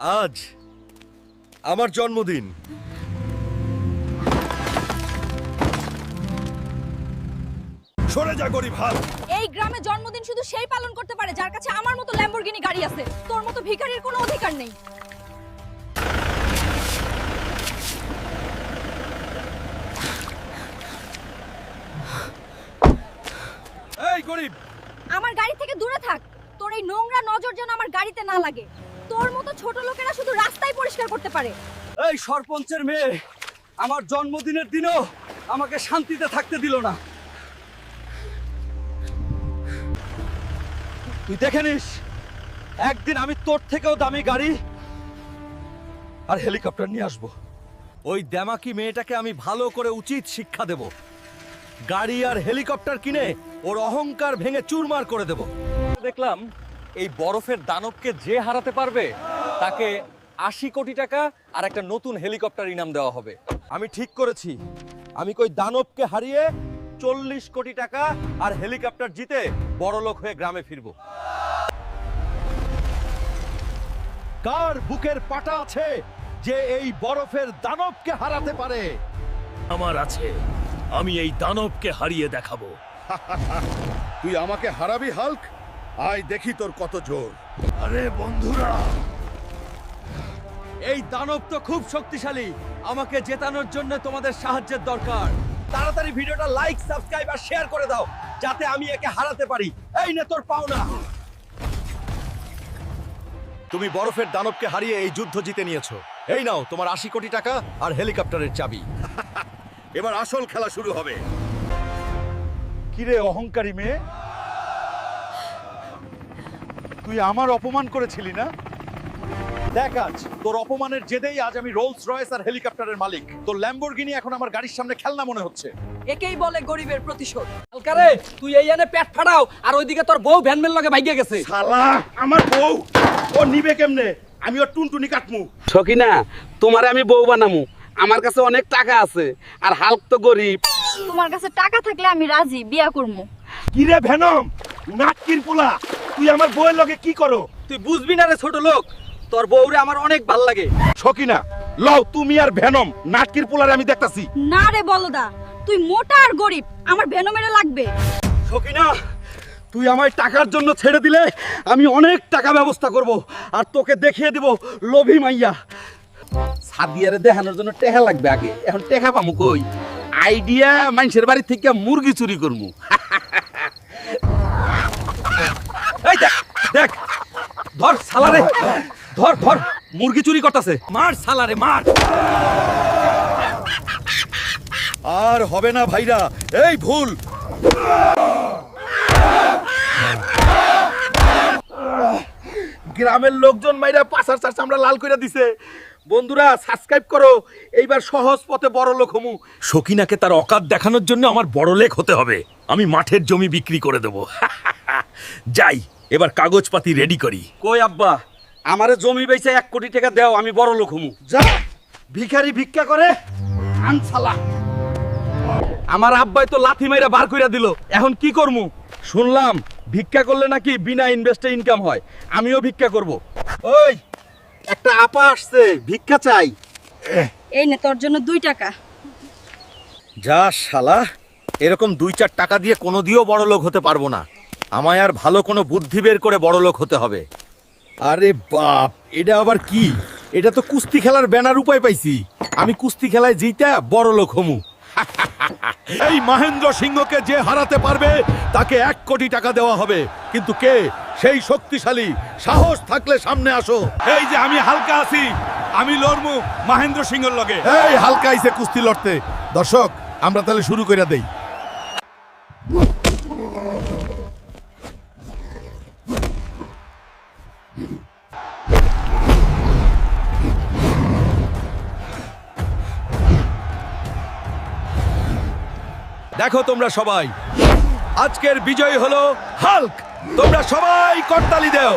আজ আমার জন্মদিন। সরে যা গরিব হাল। এই গ্রামে জন্মদিন শুধু সেই পালন করতে পারে যার কাছে আমার মতো ল্যাম্বরগিনি গাড়ি আছে। তোর মতো ভিখারির কোনো অধিকার নেই। এই গরিব। আমার গাড়ি থেকে দূরে থাক। তোর এই নোংরা নজর যেন আমার গাড়িতে না লাগে। তোর মতো ছোট লোকেরা শুধু পরিষ্কার করতে পারে। এই সরপঞ্চের মেয়ে, আমার জন্মদিনের দিনও আমাকে শান্তিতে থাকতে দিল না। তুই দেখে নিস, একদিন আমি তোর থেকেও দামি গাড়ি আর হেলিকপ্টার নিয়ে আসব। ওই দেমাকি মেয়েটাকে আমি ভালো করে উচিত শিক্ষা দেব। গাড়ি আর হেলিকপ্টার কিনে ওর অহংকার ভেঙে চুরমার করে দেব। দেখলাম এই বরফের দানবকে যে হারাতে পারবে তাকে আশি কোটি টাকা আর একটা নতুন হেলিকপ্টার ইনাম দেওয়া হবে। আমি ঠিক করেছি। আমি কই দানবকে হারিয়ে চল্লিশ কোটি টাকা আর হেলিকপ্টার জিতে বড়লোক হয়ে গ্রামে ফিরবো। কার বুকের পাটা আছে যে এই বরফের দানবকে হারাতে পারে? আমার আছে। আমি এই দানবকে হারিয়ে দেখাবো। তুই আমাকে হারাবি হাল্ক? আয় দেখি তোর কত জোর। আরে বন্ধুরা এই দানব তো খুব শক্তিশালী। আমাকে জেতানোর জন্য তোমাদের সাহায্যের দরকার। তাড়াতাড়ি ভিডিওটা লাইক সাবস্ক্রাইব আর শেয়ার করে দাও যাতে আমি একে হারাতে পারি। এই নে তোর পাওনা। তুমি বরফের দানবকে হারিয়ে এই যুদ্ধ জিতে নিয়েছো। এই নাও তোমার আশি কোটি টাকা আর হেলিকপ্টারের চাবি। এবার আসল খেলা শুরু হবে। কিরে অহংকারী মেয়ে তুই আমার অপমান করেছিলি না? দেখ আজ তোর অপমানের জেদেই আজ আমি রোলস রয়েস আর হেলিকপ্টারের মালিক। তোর ল্যাম্বরগিনি এখন আমার গাড়ির সামনে খেলনা মনে হচ্ছে। একেই বলে গরিবের প্রতিশোধ। হালকারে তুই এই এনে পেট ফাড়াও আর ওইদিকে তোর বউ ভ্যানমেল লগে ভাইগে গেছে। শালা আমার বউ? ও নিবে কেমনে? আমি ওর টুনটুনি কাটমু। সকিনা তোমারে আমি বউ বানামু। আমার কাছে অনেক টাকা আছে আর হাল্ক তো গরিব। তোমার কাছে টাকা থাকলে আমি রাজি বিয়া করব কিরে ভেনম? নাটকির পোলা। তুই আমার বউয়ের লগে কি করো? তুই বুঝবি না রে ছোট লোক তোর বউরে আমার অনেক ভালো লাগে। সকিনা লও তুমি আর ভেনম নাটকির পোলারে আমি দেখতাছি। না রে বলদা তুই মোটা আর গরিব আমার ভেনমেরে লাগবে। সকিনা তুই আমায় টাকার জন্য ছেড়ে দিলে আমি অনেক টাকা ব্যবস্থা করব আর তোকে দেখিয়ে দিব লোভী মাইয়া। সাদিয়ারে দেখানোর জন্য টেকা লাগবে আগে এখন টেকা পামু কই? আইডিয়া মানুষের বাড়ি থেকে মুরগি চুরি করমু। এই দেখ দেখ। ধর সালারে। ধর ধর। মুরগি চুরি করতেছে। মার সালারে, মার। আর হবে না ভাইরা, এই ভুল। গ্রামের লোকজন মাইরা পাশার চাষ আমরা লাল কইরা দিছে। বন্ধুরা সাবস্ক্রাইব করো। এইবার সহজ পথে বড় লোক হমু। সকিনাকে তার অকাত দেখানোর জন্য আমার বড় লেখ হতে হবে। আমি মাঠের জমি বিক্রি করে দেব। যাই এবার কাগজপাতি রেডি করি। কই আব্বা? আমারে জমি বেচে এক কোটি টাকা দাও আমি বড় লোক হমু। যা ভিখারি ভিক্ষা করে আনসালা আমার আব্বাই তো লাথি মাইরা বার কইরা দিল এখন কি করমু? শুনলাম ভিক্ষা করলে নাকি বিনা ইনভেস্টে ইনকাম হয় আমিও ভিক্ষা করব। ওই একটা আপা আসছে ভিক্ষা চাই। এই নে তোর জন্য দুই টাকা। যা শালা এরকম দুই চার টাকা দিয়ে কোনো দিয়েও বড় লোক হতে পারব না। আমায় আর ভালো কোনো বুদ্ধি বের করে বড় লোক হতে হবে। আরে বাপ এটা আবার কি? এটা তো কুস্তি খেলার ব্যানার উপায় পাইছি। আমি কুস্তি খেলায় জিতা বড় লোক হমু। এই মহেন্দ্র সিংহকে যে হারাতে পারবে তাকে এক কোটি টাকা দেওয়া হবে। কিন্তু কে? সেই শক্তিশালী সাহস থাকলে সামনে আসো। এই যে আমি হালকা আছি আমি লড়মু মহেন্দ্র সিংহর লগে। এই হালকা আইছে কুস্তি লড়তে। দর্শক আমরা তাহলে শুরু করে দেই। দেখো তোমরা সবাই। আজকের বিজয় হলো হাল্ক। তোমরা সবাই করতালি দেও।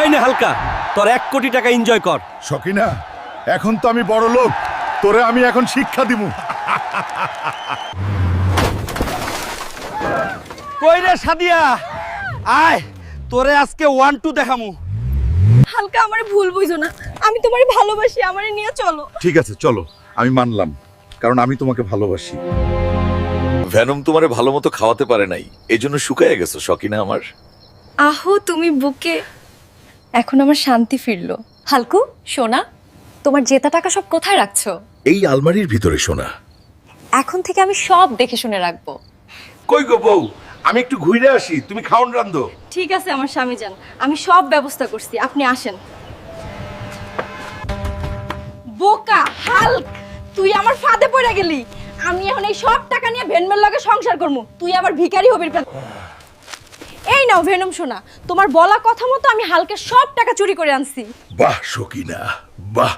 এই না হালকা তোর এক কোটি টাকা এনজয় কর। সকিনা এখন তো আমি বড় লোক। তোরে আমি এখন শিক্ষা দিমু। কই রে সাদিয়া? আয় তোরে আজকে ওয়ান টু দেখামু। হালকা আমার ভুল বুঝো না। আমি তোমারে ভালোবাসি আমারে নিয়ে চলো। ঠিক আছে চলো। আমি মানলাম। কারণ আমি তোমাকে ভালোবাসি। ভ্যানম তোমারে ভালো মতো খাওয়াতে পারে নাই। এই জন্য শুকায় গেছো শকিনা আমার? আহো তুমি বুকে। এখন আমার শান্তি ফিরলো। হালকু সোনা তোমার জেতা টাকা সব কোথায় রাখছো? এই আলমারির ভিতরে শোনা এখন থেকে আমি সব দেখে শুনে রাখব। কই গো বউ? আমি একটু ঘুরে আসি তুমি খাওন রান্ধো। ঠিক আছে আমার স্বামী যান। আমি সব ব্যবস্থা করছি আপনি আসেন। বোকা হাল্ক! তুই আমার ফাঁদে পড়ে গেলি। আমি এখন এই সব টাকা নিয়ে ভেনমের লগে সংসার করব তুই আবার ভিখারি হবি এই নাও ভেনম শোনা তোমার বলা কথা মতো আমি হালকের সব টাকা চুরি করে আনছি। বাহ সকিনা বাহ।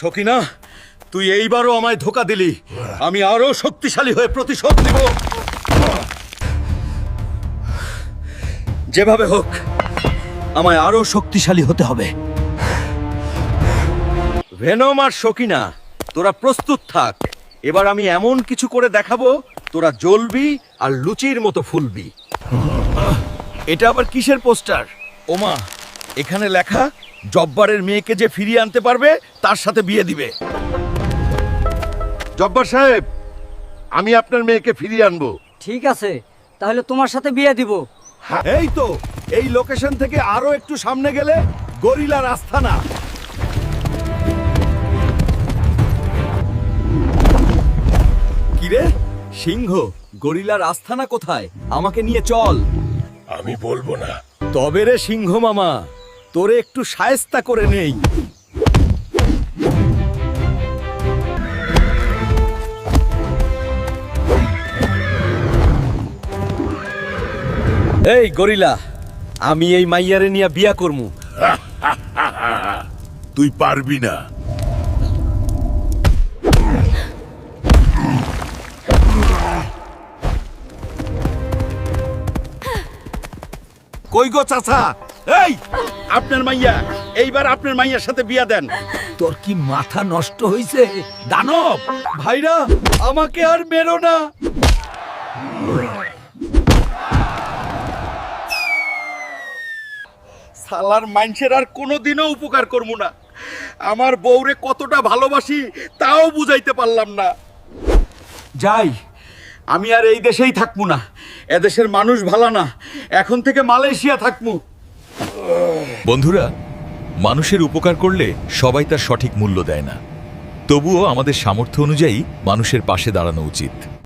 শকিনা তুই এইবারও আমায় ধোকা দিলি। আমি আরও শক্তিশালী হয়ে প্রতিশোধ নিব। যেভাবে হোক আমায় আরও শক্তিশালী হতে হবে। ভেনম আর শকিনা তোরা প্রস্তুত থাক। এবার আমি এমন কিছু করে দেখাবো তোরা জ্বলবি আর লুচির মতো ফুলবি। এটা আবার কিসের পোস্টার? ওমা এখানে লেখা জব্বারের মেয়েকে যে ফিরিয়ে আনতে পারবে তার সাথে বিয়ে দিবে। জব্বার সাহেব আমি আপনার মেয়েকে ফিরিয়ে আনব। ঠিক আছে তাহলে তোমার সাথে বিয়ে দিব। এই তো এই লোকেশন থেকে আরও একটু সামনে গেলে গরিলার আস্থানা। কিরে সিংহ গরিলার আস্থানা কোথায়? আমাকে নিয়ে চল। আমি বলব না। তবে রে সিংহ মামা তোরে একটু সায়স্তা করে নেই। এই গরিলা আমি এই মাইয়ারে নিয়ে বিয়া করমু। তুই পারবি না। কই গো চাচা? এই! আপনার মাইয়া এইবার আপনার মাইয়ার সাথে বিয়া দেন। তোর কি মাথা নষ্ট হইছে? দানব! ভাইরা আমাকে আর মেরো না। সালার মানুষের আর কোনোদিনও উপকার করব না। আমার বউরে কতটা ভালোবাসি তাও বুঝাইতে পারলাম না। যাই। আমি আর এই দেশেই থাকব না। এদেশের মানুষ ভালো না। এখন থেকে মালয়েশিয়া থাকমু বন্ধুরা, মানুষের উপকার করলে সবাই তার সঠিক মূল্য দেয় না। তবুও আমাদের সামর্থ্য অনুযায়ী মানুষের পাশে দাঁড়ানো উচিত।